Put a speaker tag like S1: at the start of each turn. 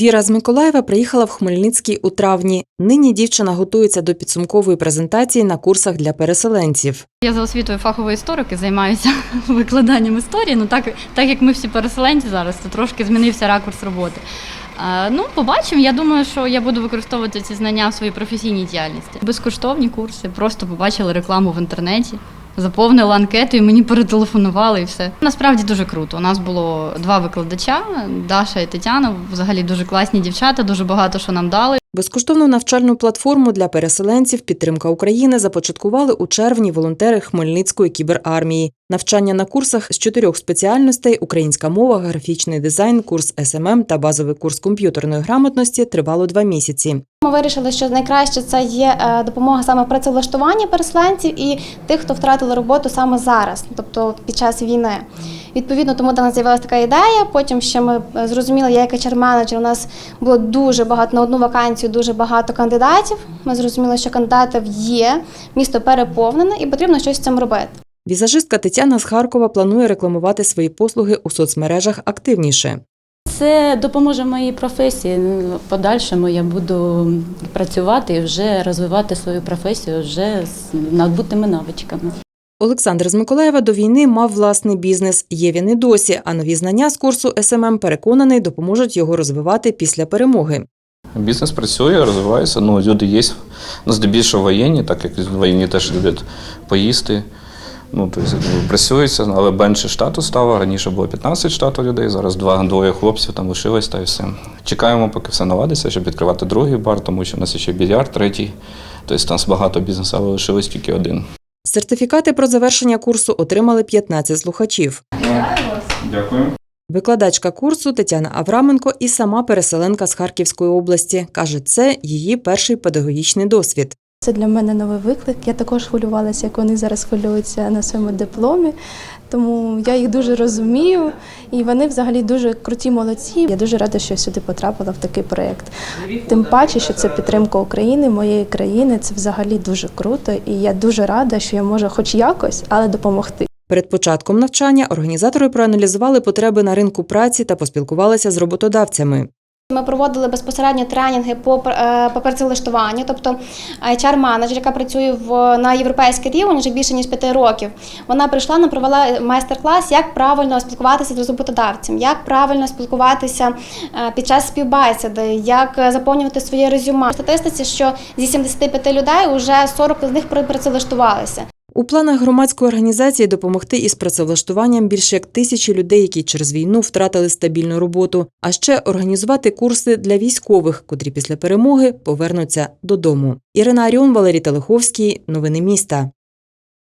S1: Віра з Миколаєва приїхала в Хмельницький у травні. Нині дівчина готується до підсумкової презентації на курсах для переселенців.
S2: Я за освітою фаховий історик і займаюся викладанням історії. Ну так, так як ми всі переселенці зараз, то трошки змінився ракурс роботи. Е, ну, побачимо. Я думаю, що я буду використовувати ці знання в своїй професійній діяльності. Безкоштовні курси, просто побачили рекламу в інтернеті, заповнили анкету і мені перетелефонували і все. Насправді дуже круто. У нас було два викладача, Даша і Тетяна. Взагалі дуже класні дівчата, дуже багато що нам дали.
S1: Безкоштовну навчальну платформу для переселенців Підтримка України започаткували у червні волонтери Хмельницької кіберармії. Навчання на курсах з чотирьох спеціальностей українська мова, графічний дизайн, курс СММ та базовий курс комп'ютерної грамотності тривало два місяці.
S3: Ми вирішили, що найкраще це є е, допомога саме працевлаштування переселенців і тих, хто втратили роботу саме зараз, тобто під час війни. Відповідно, тому до нас з'явилася така ідея. Потім ще ми е, зрозуміли, я як HR-менеджер, у нас було дуже багато на одну вакансію, дуже багато кандидатів. Ми зрозуміли, що кандидатів є, місто переповнене і потрібно щось з цим робити.
S1: Візажистка Тетяна з Харкова планує рекламувати свої послуги у соцмережах активніше.
S4: Це допоможе моїй професії. Ну, В подальшому я буду працювати і вже розвивати свою професію вже з набутими навичками.
S1: Олександр з Миколаєва до війни мав власний бізнес. Є він і досі, а нові знання з курсу СММ переконаний допоможуть його розвивати після перемоги.
S5: Бізнес працює, розвивається. Ну, люди є. Ну, здебільшого воєнні, так як воєнні теж люблять поїсти. Ну, тобто, працюється, але менше штату стало. Раніше було 15 штату людей, зараз два двоє хлопців там лишилось та і все. Чекаємо, поки все наладиться, щоб відкривати другий бар, тому що в нас ще більярд третій. Тобто, нас багато бізнесу, але лишилось тільки один.
S1: Сертифікати про завершення курсу отримали 15 слухачів.
S5: Дякую.
S1: Викладачка курсу Тетяна Авраменко і сама переселенка з Харківської області. Каже, це її перший педагогічний досвід.
S6: Це для мене новий виклик. Я також хвилювалася, як вони зараз хвилюються на своєму дипломі. Тому я їх дуже розумію, і вони взагалі дуже круті молодці. Я дуже рада, що я сюди потрапила в такий проєкт. Тим паче, що це підтримка України, моєї країни. Це взагалі дуже круто, і я дуже рада, що я можу, хоч якось, але допомогти.
S1: Перед початком навчання організатори проаналізували потреби на ринку праці та поспілкувалися з роботодавцями.
S3: Ми проводили безпосередньо тренінги по, е, по працевлаштуванню, тобто HR-менеджер, яка працює в, на європейський рівень вже більше ніж 5 років. Вона прийшла, нам провела майстер-клас, як правильно спілкуватися з роботодавцем, як правильно спілкуватися е, під час співбесіди, як е, заповнювати своє резюме. В статистиці, що зі 75 людей вже 40 з них працевлаштувалися.
S1: У планах громадської організації допомогти із працевлаштуванням більше як тисячі людей, які через війну втратили стабільну роботу, а ще організувати курси для військових, котрі після перемоги повернуться додому. Ірина Аріон, Валерій Телеховський. Новини міста.